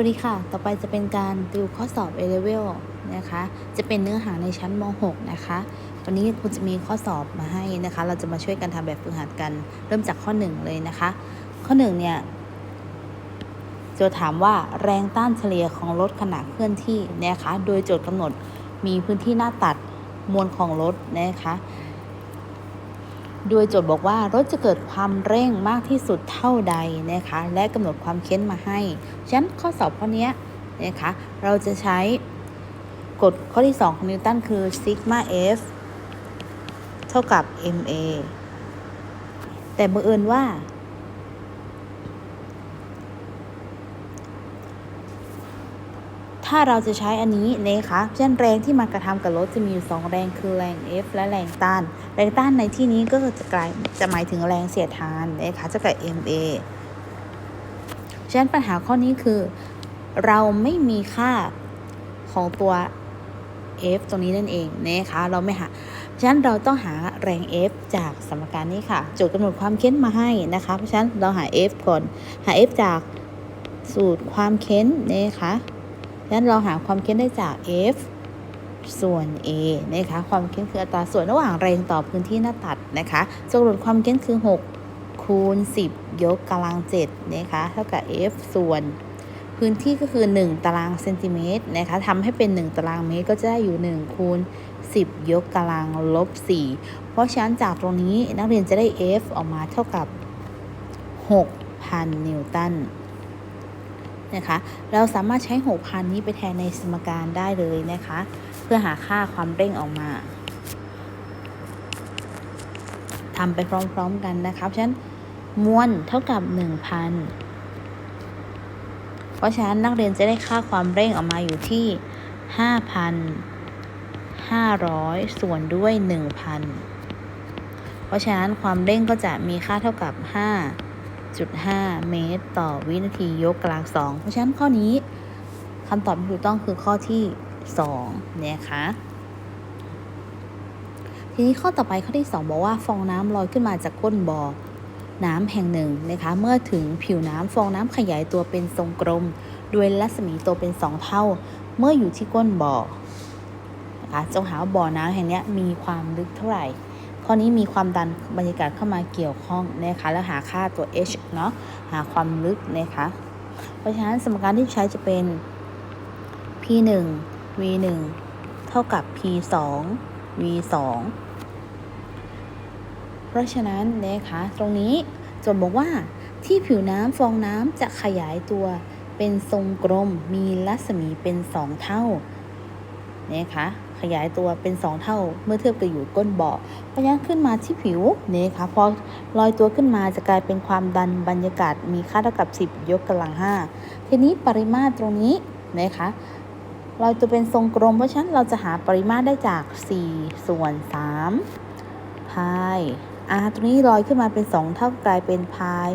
วัสดีค่ะ ต่อไปจะเป็นการติวข้อสอบ A level นะคะ จะเป็นเนื้อหาในชั้นม .6 นะคะ วันนี้คุณจะมีข้อสอบมาให้นะคะ เราจะมาช่วยกันทำแบบฝึกหัดกัน เริ่มจากข้อ 1 เลยนะคะ ข้อ 1 เนี่ยจะถามว่าแรงต้านเฉลี่ยของรถขณะเคลื่อนที่นะคะ โดยโจทย์กำหนดมีพื้นที่หน้าตัดมวลของรถนะคะ โดยโจทย์บอกว่ารถจะเกิดความเร่งมากที่สุดเท่าใดนะคะ และกำหนดความเค้นมาให้ฉะนั้นข้อสอบข้อนี้นะคะเราจะใช้กฎข้อที่ 2 ของนิวตันคือ sigma f เท่ากับ ma แต่บังเอิญว่า ถ้าเราจะใช้อันนี้นะคะเช่นแรงที่มากระทำกับรถจะมีอยู่สองแรงคือแรง F และแรงต้าน แรงต้านในที่นี้ก็จะกลายจะหมายถึงแรงเสียดทานนะคะจะกับ MA ฉะนั้นปัญหาข้อนี้คือ เราไม่มีค่าของตัว F ตรงนี้นั่นเองนะคะเราไม่หาฉะนั้นเราต้องหาแรง F จากสมการนี้ค่ะโจทย์กำหนดความเค้นมาให้นะคะเพราะฉะนั้นเราหา F ก่อนหา F จากสูตรความเค้นนะคะ ฉะนั้นเราหาความเค้นได้จาก F ส่วน A นะคะ ความเค้นคืออัตราส่วนระหว่างแรงต่อพื้นที่หน้าตัดนะคะโจทย์กำหนความเค้นคือ 6 คูณ 10 ยกกำลัง7นะคะ เท่ากับ F ส่วนพื้นที่ก็คือ 1 ตารางเซนติเมตรนะคะทำให้เป็น 1 ตารางเมตรก็จะได้อยู่ 1 คูณ 10 ยกกำลังลบ 4 เพราะฉะนั้นจากตรงนี้นักเรียนจะได้ F ออกมาเท่ากับ 6,000 นิวตัน นะคะ เราสามารถใช้6,000นี้ไปแทนในสมการได้เลยนะคะ เพื่อหาค่าความเร่งออกมาทำไปพร้อมๆกันนะคะเพราะฉะนั้นมวลเท่ากับ 1,000 เพราะฉะนั้นนักเรียนจะได้ค่าความเร่งออกมาอยู่ที่ 5,500 ส่วนด้วย 1,000 เพราะฉะนั้นความเร่งก็จะมีค่าเท่ากับ 5.5เมตร ต่อวินาทียกกำลังสองเพราะฉะนั้นข้อนี้คำตอบที่ถูกต้องคือข้อที่2นะคะทีนี้ข้อต่อไปข้อที่ 2 บอกว่าฟองน้ำลอยขึ้นมาจากก้นบ่อน้ำแห่งหนึ่งนะคะเมื่อถึงผิวน้ำฟองน้ำขยายตัวเป็นทรงกลมด้วยรัศมีโตเป็น 2 เท่า เมื่ออยู่ที่ก้นบ่อนะคะจงหาว่าบ่อน้ำแห่งนี้มีความลึกเท่าไหร่ ข้อนี้มีความดันบรรยากาศเข้ามาเกี่ยวข้องนะคะแล้วหาค่าตัว h เนาะหาความลึกนะคะเพราะฉะนั้นสมการที่ใช้จะเป็น p 1 v 1เท่ากับ p 2 v 2เพราะฉะนั้นนะคะตรงนี้โจทย์บอกว่าที่ผิวน้ำฟองน้ำจะขยายตัวเป็นทรงกลมมีรัศมีเป็น 2 เท่า นะคะขยายตัวเป็น 2 เท่าเมื่อเทียบกับอยู่ก้นบ่อเพราะฉะนั้นขึ้นมาที่ผิวนะคะพอลอยตัวขึ้นมาจะกลายเป็นความดันบรรยากาศมีค่าเท่ากับ 10 ยกกำลัง 5 ทีนี้ปริมาตรตรงนี้นะคะลอยตัวเป็นทรงกลมเพราะฉะนั้นเราจะหาปริมาตรได้จาก 4 ส่วน3พาย r ตรงนี้ลอยขึ้นมาเป็น 2 เท่ากลายเป็นพาย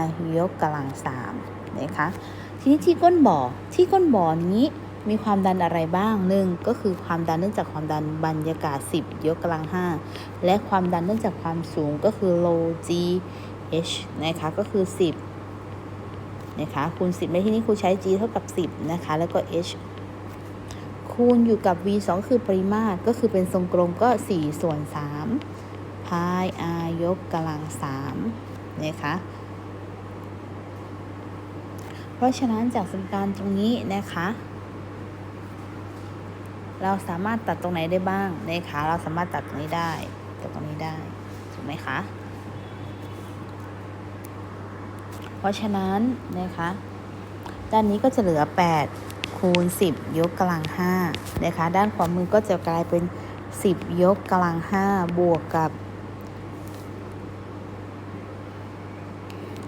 r ยกกำลัง3นะคะทีนี้ที่ก้นบ่อที่ก้นบ่อนี้ มีความดันอะไรบ้างหนึ่งก็คือความดันเนื่องจากความดันบรรยากาศ 10 ยกกำลัง 5 และความดันเนื่องจากความสูงก็คือ low g h นะคะก็คือ 10นะคะคูณ 10 ในที่นี้ครูใช้ g เท่ากับ 10นะคะแล้วก็ h คูณอยู่กับ v 2คือปริมาตรก็คือเป็นทรงกลมก็ 4 ส่วน 3 พาย r ยกกำลัง3นะคะเพราะฉะนั้นจากสมการตรงนี้นะคะ เราสามารถตัดตรงไหนได้บ้างนะคะเราสามารถตัดตรงนี้ได้ตัดตรงนี้ได้ถูกไหมคะ เพราะฉะนั้นนะคะด้านนี้ก็จะเหลือ 8 คูณ 10 ยกกำลัง5นะคะด้านขวามือก็จะกลายเป็น 10 ยกกำลัง 5 บวกกับ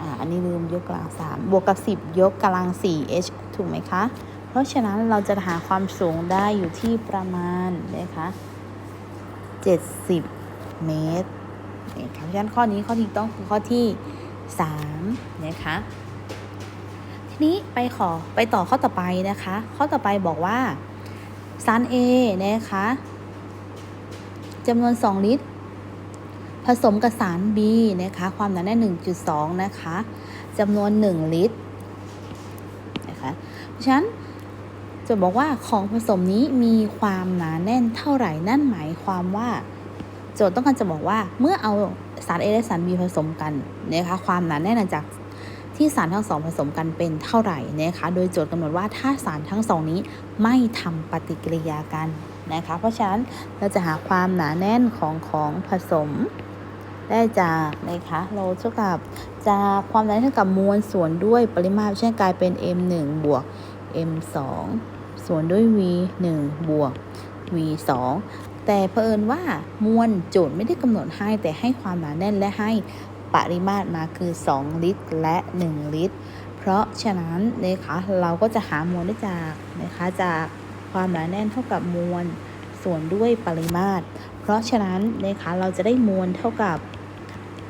อ่าอันนี้ลืมยกกำลัง 3 บวกกับ 10 ยกกำลัง 4 h ถูกไหมคะ เพราะฉะนั้นเราจะหาความสูงได้อยู่ที่ประมาณนะคะ70 เมตรนะคะเพราะฉะนั้นข้อนี้ข้อที่ต้องคือข้อที่3นะคะทีนี้ไปขอไปต่อข้อต่อไปนะคะ ข้อต่อไปบอกว่าสาร A นะคะจำนวน 2 ลิตร ผสมกับสาร B นะคะ ความหนาแน่น1.2 นะคะจำนวน 1 ลิตรนะคะเพราะฉะนั้น จะบอกว่าของผสมนี้มีความหนาแน่นเท่าไหร่นั่นหมายความว่า โจทย์ต้องการจะบอกว่าเมื่อเอาสาร A และสาร B ผสมกันนะคะความหนาแน่นจากที่สารทั้งสองผสมกันเป็นเท่าไหร่นะคะโดยโจทย์กำหนดว่าถ้าสารทั้งสองนี้ไม่ทำปฏิกิริยากันนะคะเพราะฉะนั้นเราจะหาความหนาแน่นของของผสม ได้จากนะคะเราเท่ากับจากความหนาแน่นเท่ากับมวลส่วนด้วยปริมาตรเช่นกลายเป็น m 1บวก m 2 ส่วนด้วย v 1บวก v 2แต่เผอิญว่ามวลโจทย์ไม่ได้กำหนดให้แต่ให้ความหนาแน่นและให้ปริมาตรมาคือ 2 ลิตร และ 1 ลิตร เพราะฉะนั้นนะคะเราก็จะหามวลได้จากนะคะจากความหนาแน่นเท่ากับมวลส่วนด้วยปริมาตร เพราะฉะนั้นนะคะเราจะได้มวลเท่ากับ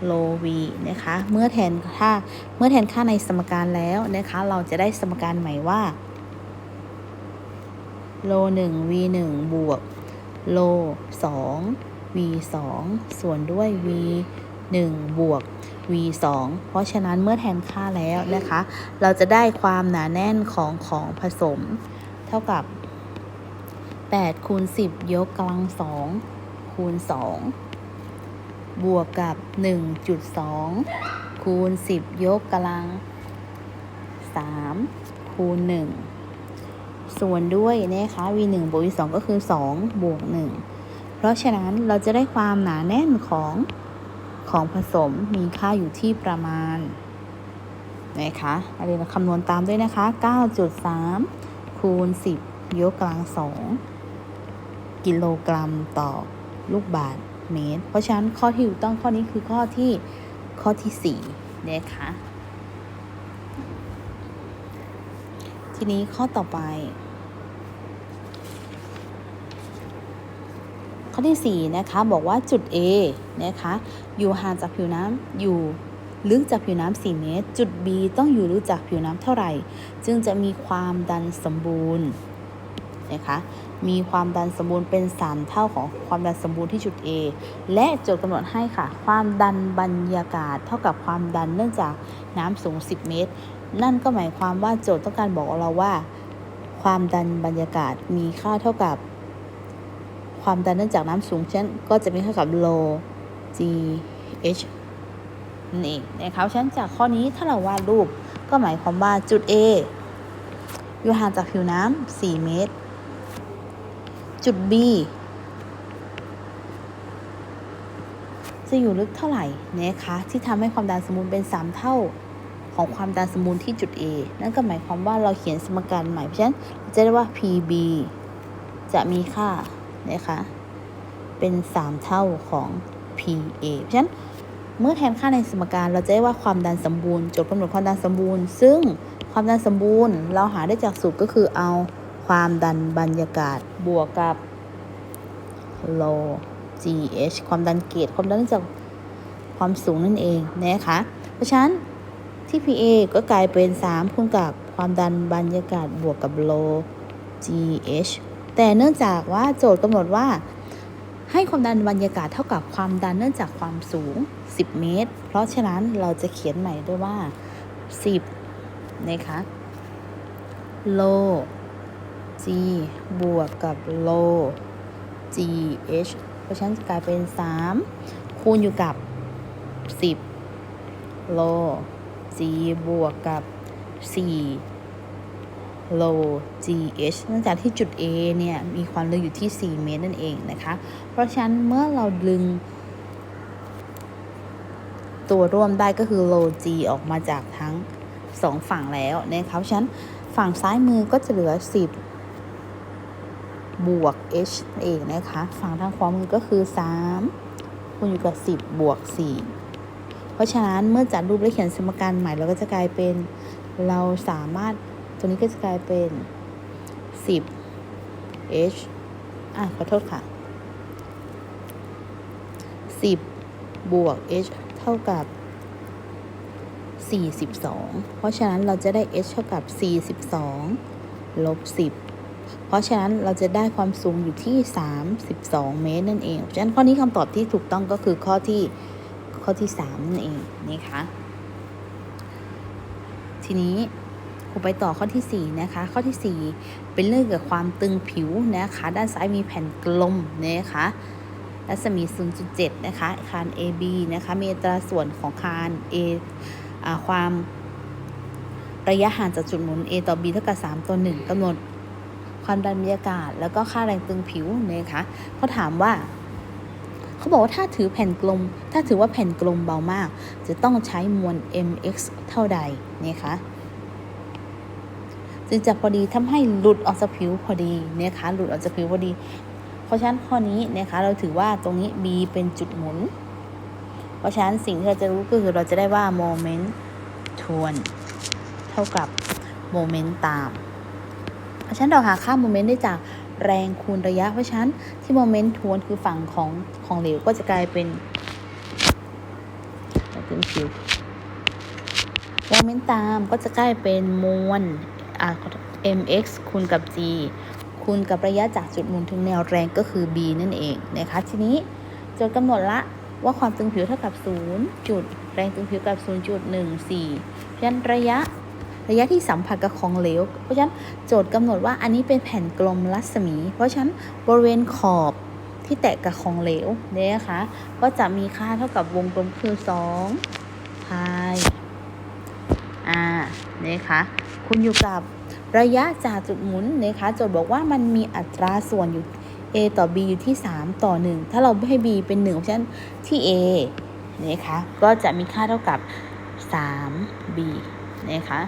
โลวีนะคะเมื่อแทนค่าเมื่อแทนค่าในสมการแล้วนะคะเราจะได้สมการใหม่ว่า โล1 v 1บวกโล2 v 2ส่วนด้วย v 1บวก v 2เพราะฉะนั้นเมื่อแทนค่าแล้วนะคะ เราจะได้ความหนาแน่นของของผสม เท่ากับ8คูณ10 ยกกำลัง2คูณ2บวกกับ 1.2คูณ10 ยกกำลัง3คูณ1 ส่วนด้วยนะคะ v 1บวก v 2ก็คือ 2 บวก 1 เพราะฉะนั้นเราจะได้ความหนาแน่นของของผสมมีค่าอยู่ที่ประมาณนะคะอันนี้เราคำนวณตามด้วยนะคะ 9.3 คูณ 10 ยกกำลัง2 กิโลกรัมต่อลูกบาศก์เมตร เพราะฉะนั้นข้อที่ถูกต้องข้อนี้คือข้อที่ข้อที่4นะคะ ทีนี้ข้อต่อไป ข้อที่ 4 นะคะ บอกว่าจุด A นะคะ อยู่ห่างจากผิวน้ำอยู่ลึกจากผิวน้ำ4เมตร จุด B ต้องอยู่ลึกจากผิวน้ำเท่าไหร่ จึงจะมีความดันสมบูรณ์นะคะมีความดันสมบูรณ์เป็น 3 เท่าของความดันสมบูรณ์ที่จุด A และโจทย์กำหนดให้ค่ะ ความดันบรรยากาศเท่ากับความดันเนื่องจากน้ำสูง 10 เมตร นั่นก็หมายความว่าโจทย์ต้องการบอกเราว่า ความดันบรรยากาศมีค่าเท่ากับ ความดันเนื่องจากน้ำสูงฉะนั้นก็จะมีเท่ากับ low g h นั่นเองนะคะฉะนั้นจากข้อนี้ถ้าเราวาดรูปก็หมายความว่าจุด A อยู่ห่างจากผิวน้ำ4เมตร จุด B จะอยู่ลึกเท่าไหร่นะคะที่ทำให้ความดันสมบูรณ์เป็น 3 เท่า ของความดันสมบูรณ์ที่จุด A นั่นก็หมายความว่าเราเขียนสมการใหม่เพราะฉะนั้นเราจะได้ว่า PB จะมีค่านะคะเป็น 3 เท่าของ PA เพราะฉะนั้นเมื่อแทนค่าในสมการเราจะได้ว่าความดันสมบูรณ์จทย์กำหนดความดันสมบูรณ์ ซึ่งความดันสมบูรณ์ เราหาได้จากสูตรก็คือเอาความดันบรรยากาศบวกกับ low GH ความดันเกจความดันเนื่องจากความสูงนั่นเองนะคะเพราะฉะนั้น ที่ PA ก็กลายเป็น 3 คูณกับความดันบรรยากาศบวกกับ logh แต่เนื่องจากว่าโจทย์กำหนดว่า ให้ความดันบรรยากาศเท่ากับความดันเนื่องจากความสูง 10 เมตร เพราะฉะนั้นเราจะเขียนใหม่ด้วยว่า 10 นะคะ log บวกกับ logh เพราะฉะนั้นกลายเป็น 3 คูณอยู่กับ 10 โล G บวกกับ4โล GH เนื่องจากที่จุด A เนี่ย มีความลึกอยู่ที่ 4 เมตรนั่นเองนะคะ เพราะฉะนั้นเมื่อเราดึง ตัวร่วมได้ก็คือโล G ออกมาจากทั้ง 2 ฝั่งแล้วนะคะเพราะฉะนั้นฝั่งซ้ายมือก็จะเหลือ 10บวก h เองนะคะ ฝั่งทางขวามือก็คือ 3 คูณอยู่กับ 10 บวก 4 เพราะฉะนั้นเมื่อจัดรูปและเขียนสมการใหม่เราก็จะกลายเป็นเราสามารถตัวนี้ก็จะกลายเป็น 10 h อะขอโทษค่ะ 10 บวก h เท่ากับ 42 เพราะฉะนั้นเราจะได้ h เท่ากับ 42 ลบ 10 เพราะฉะนั้นเราจะได้ความสูงอยู่ที่ 32 เมตรนั่นเอง เพราะฉะนั้นข้อนี้คำตอบที่ถูกต้องก็คือข้อที่ ข้อที่3นั่นเองนะคะทีนี้ครูไปต่อข้อที่4นะคะ ข้อที่ 4 เป็นเรื่องเกี่ยวกับความตึงผิวนะคะ ด้านซ้ายมีแผ่นกลมนะคะรัศมี 0.7 นะคะคาน AB นะคะมีอัตราส่วนของคาน A อ่าความระยะห่างจากจุดหมุน A ต่อ B เท่ากับ 3 ต่อ1กำหนดความดันบรรยากาศ แล้วก็ค่าแรงตึงผิวนะคะเขาถามว่า เขาบอกว่าถ้าถือแผ่นกลม ถ้าถือว่าแผ่นกลมเบามาก จะต้องใช้มวล mx เท่าใดนะคะจึงจะพอดีทำให้หลุดออกจากผิวพอดีนะคะหลุดออกจากผิวพอดี เพราะฉะนั้นข้อนี้นะคะเราถือว่าตรงนี้ B เป็นจุดหมุน เพราะฉะนั้นสิ่งที่เราจะรู้ก็คือเราจะได้ว่าโมเมนต์ทวนเท่ากับโมเมนต์ตาม เพราะฉะนั้นเราหาค่าโมเมนต์ได้จาก แรงคูณระยะ เพราะฉะนั้นที่โมเมนต์ทวนคือฝั่งของของเหลวก็จะกลายเป็นเป็นผิวโมเมนต์ตามก็จะกลายเป็นมวลอ่า mx คูณกับ g คูณกับระยะจากจุดหมุนถึงแนวแรงก็คือ b นั่นเองนะคะทีนี้จทย์กำหนดละว่าความตึงผิวเท่ากับ 0 จุด แรงตึงผิวกับ 0.14เพราะฉะนั้นระยะ ระยะที่สัมผัสกับของเหลว เพราะฉะนั้นโจทย์กำหนดว่าอันนี้เป็นแผ่นกลมรัศมี เพราะฉะนั้นบริเวณขอบที่แตะกับของเหลวเนี่ยนะคะก็จะมีค่าเท่ากับวงกลมคือ2พายอ่าเนะคะคุณอยู่กับระยะจากจุดหมุนนะคะโจทย์บอกว่ามันมีอัตราส่วนอยู่ a ต่อ b อยู่ที่ 3 ต่อ 1 ถ้าเราให้ b เป็น1เพราะฉะนั้นที่ a นะคะก็จะมีค่าเท่ากับ 3b นะคะ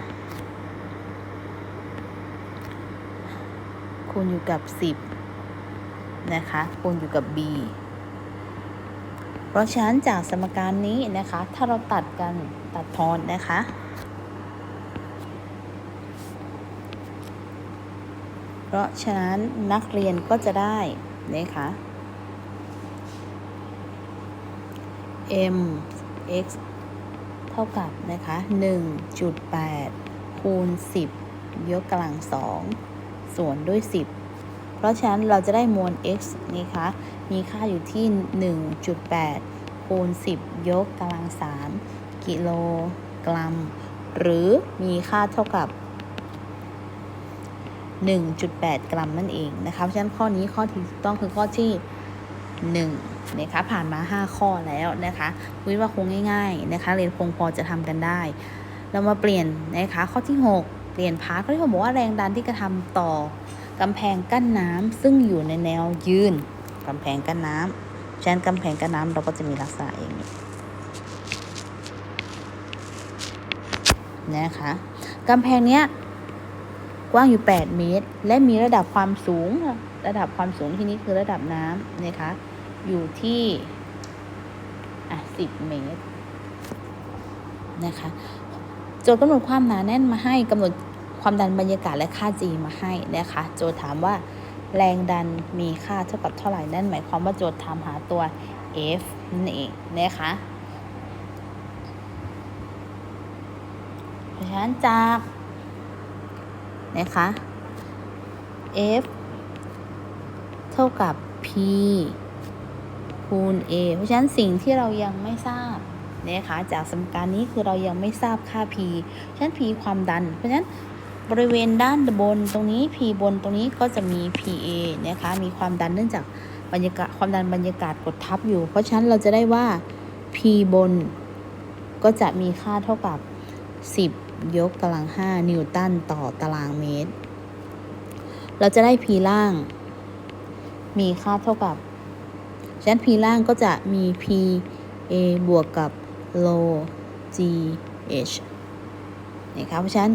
คูณอยู่กับ 10 นะคะ คูณอยู่กับ b เพราะฉะนั้นจากสมการนี้นะคะ ถ้าเราตัดกันตัดทอนนะคะ เพราะฉะนั้นนักเรียนก็จะได้นะคะ m x เท่ากับนะคะ 1.8 คูณ 10 ยกกำลัง 2 ส่วนด้วย 10 เพราะฉะนั้นเราจะได้มวล x นะคะ มีค่าอยู่ที่ 1.8 คูณ 10 ยกกำลัง 3 กิโลกรัม หรือมีค่าเท่ากับ 1.8 กรัมนั่นเองนะคะ เพราะฉะนั้นข้อนี้ข้อที่ถูกต้องคือข้อที่ 1นะคะผ่านมา 5 ข้อแล้วนะคะวิว่าคงง่าย ๆ นะคะเรียนคงพอจะทำกันได้ เรามาเปลี่ยนนะคะข้อที่ 6 เปลี่ยนพาร์ทข้อที่6บอกว่าแรงดันที่กระทำต่อกำแพงกั้นน้ำซึ่งอยู่ในแนวยืนกำแพงกั้นน้ำฉะนั้นกำแพงกั้นน้ำเราก็จะมีลักษณะอย่างนี้นะคะกำแพงเนี้ยกว้างอยู่ 8 เมตร และมีระดับความสูง ระดับความสูงที่นี้คือระดับน้ำนะคะ อยู่ที่อะ10 เมตรนะคะ โจทย์กำหนดความหนาแน่นมาให้กำหนดความดันบรรยากาศและค่า G มาให้นะคะ โจทย์ถามว่าแรงดันมีค่าเท่ากับเท่าไหร่นั่นหมายความว่าโจทย์ถามหาตัว F นั่นเองนะคะเพราะฉะนั้นจากนะคะ F เท่ากับ P คูณ A เพราะฉะนั้นสิ่งที่เรายังไม่ทราบ นะคะจากสมการนี้คือเรายังไม่ทราบค่า P ฉะนั้น P ความดัน เพราะฉะนั้นบริเวณด้านบนตรงนี้ P บนตรงนี้ก็จะมี PA นะคะมีความดันเนื่องจากบรรยากาศความดันบรรยากาศกดทับอยู่ เพราะฉะนั้นเราจะได้ว่า P บนก็จะมีค่าเท่ากับ 10 ยกกำลัง 5 นิวตันต่อตารางเมตร เราจะได้ P ล่าง มีค่าเท่ากับ ฉะนั้น P ล่างก็จะมี P A บวกกับ low G H นะคะเพราะฉะนั้น